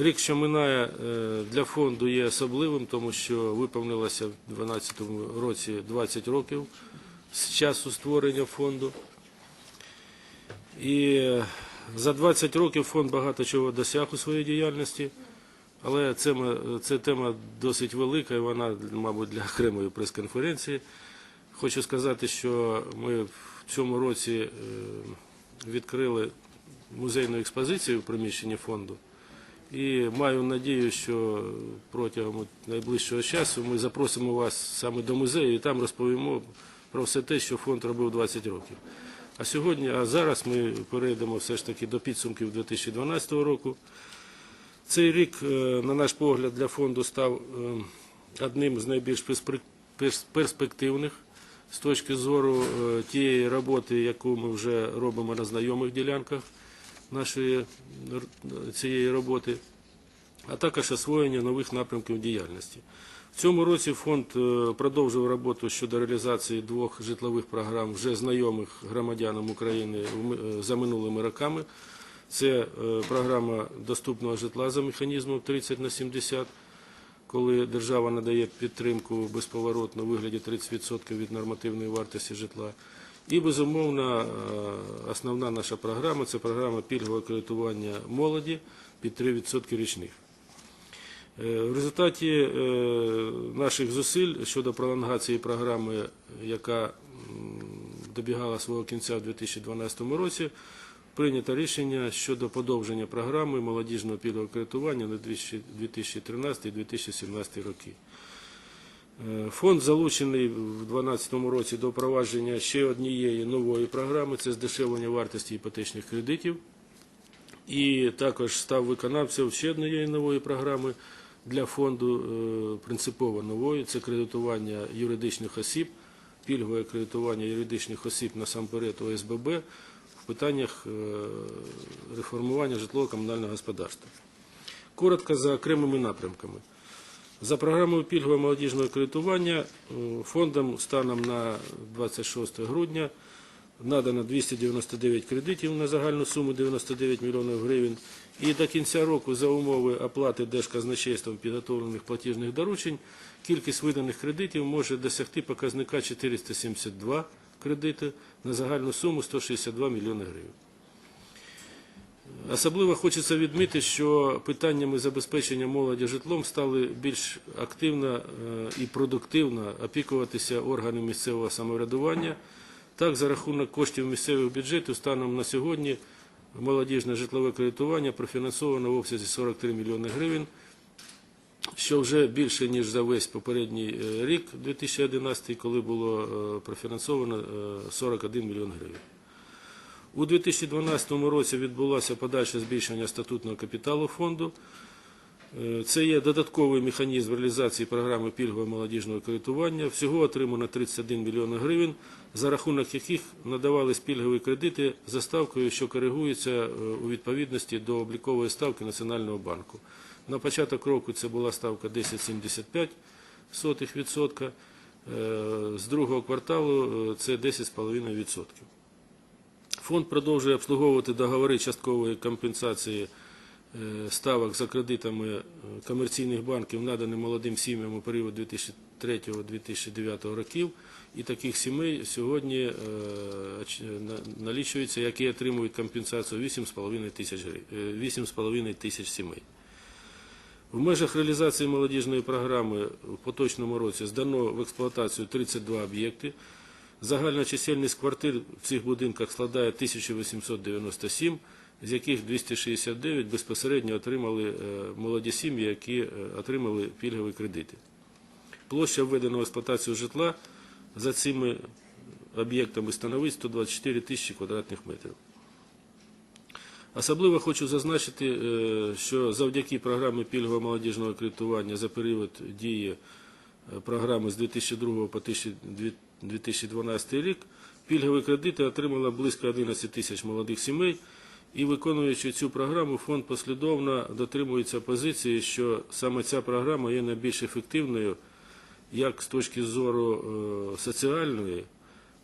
Рік, що минає е, для фонду, є особливим, тому що виповнилося в 2012 році 20 років з часу створення фонду. І е, за 20 років фонд багато чого досяг у своїй діяльності, але це, це тема досить велика, і вона, мабуть, для окремої прес-конференції. Хочу сказати, що ми в цьому році е, відкрили музейну експозицію в приміщенні фонду. І маю надію, що протягом найближчого часу ми запросимо вас саме до музею і там розповімо про все те, що фонд робив 20 років. А сьогодні, а зараз ми перейдемо все ж таки до підсумків 2012 року. Цей рік, е, на наш погляд, для фонду став е, одним з найбільш перспективних з точки зору е, тієї роботи, яку ми вже робимо на знайомих ділянках нашої цієї роботи, а також освоєння нових напрямків діяльності. В цьому році фонд е, продовжив роботу щодо реалізації двох житлових програм, вже знайомих громадянам України е, за минулими роками. Це е, програма доступного житла за механізмом 30 на 70, коли держава надає підтримку безповоротно у вигляді 30% від нормативної вартості житла. І, безумовно, е, основна наша програма це програма пільгового кредитування молоді під 3% річних. Е, В результаті е, наших зусиль щодо пролонгації програми, яка добігала свого кінця в 2012 році, прийнято рішення щодо подовження програми молодіжного пільгового кредитування на 2013-2017 роки. Е, Фонд залучений в 2012 році до впровадження ще однієї нової програми це здешевлення вартості іпотечних кредитів. І також став виконавцем ще однієї нової програми для фонду, е, принципово нової це кредитування юридичних осіб, пільгове кредитування юридичних осіб насамперед ОСББ в питаннях е, реформування житлово-комунального господарства. Коротко за окремими напрямками. За програмою пільгового молодіжного кредитування е, фондом станом на 26 грудня надано 299 кредитів на загальну суму 99 мільйонів гривень. І до кінця року за умови оплати Держказначейством підготовлених платіжних доручень кількість виданих кредитів може досягти показника 472 кредити на загальну суму 162 мільйони гривень. Особливо хочеться відмітити, що питаннями забезпечення молоді житлом стали більш активно е, і продуктивно опікуватися органи місцевого самоврядування. Так, за рахунок коштів місцевих бюджетів станом на сьогодні молодіжне житлове кредитування профінансовано в обсязі 43 мільйони гривень, що вже більше, ніж за весь попередній е, рік, 2011, коли було е, профінансовано е, 41 мільйон гривень. У 2012 році відбулося подальше збільшення статутного капіталу фонду. Е, Це є додатковий механізм реалізації програми пільгового молодіжного кредитування. Всього отримано 31 мільйон гривень, за рахунок яких надавались пільгові кредити за ставкою, що коригується е, у відповідності до облікової ставки Національного банку. На початок року це була ставка 10,75%, е, з другого кварталу це 10,5%. Фонд продовжує обслуговувати договори часткової компенсації е, ставок за кредитами е, комерційних банків, надані молодим сім'ям у період 2003-2009 років. І таких сімей сьогодні е, налічується, які отримують компенсацію 8,5 тисяч гри- 8,5 тисяч сімей. В межах реалізації молодіжної програми в поточному році здано в експлуатацію 32 об'єкти. Загальна чисельність квартир в цих будинках складає 1897, з яких 269 безпосередньо отримали е, молоді сім'ї, які е, отримали пільгові кредити. Площа введеного в експлуатацію житла за цими об'єктами становить 124 тисячі квадратних метрів. Особливо хочу зазначити, е, що завдяки програмі пільгового молодіжного кредитування за період дії програми з 2002 по 2012 рік пільгові кредити отримало близько 11 тисяч молодих сімей. І виконуючи цю програму, фонд послідовно дотримується позиції, що саме ця програма є найбільш ефективною як з точки зору е, соціальної,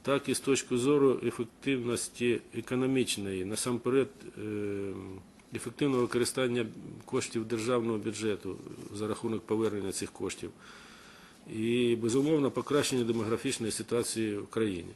так і з точки зору ефективності економічної. Насамперед, е, ефективного використання коштів державного бюджету за рахунок повернення цих коштів і, безумовно, покращення демографічної ситуації в країні.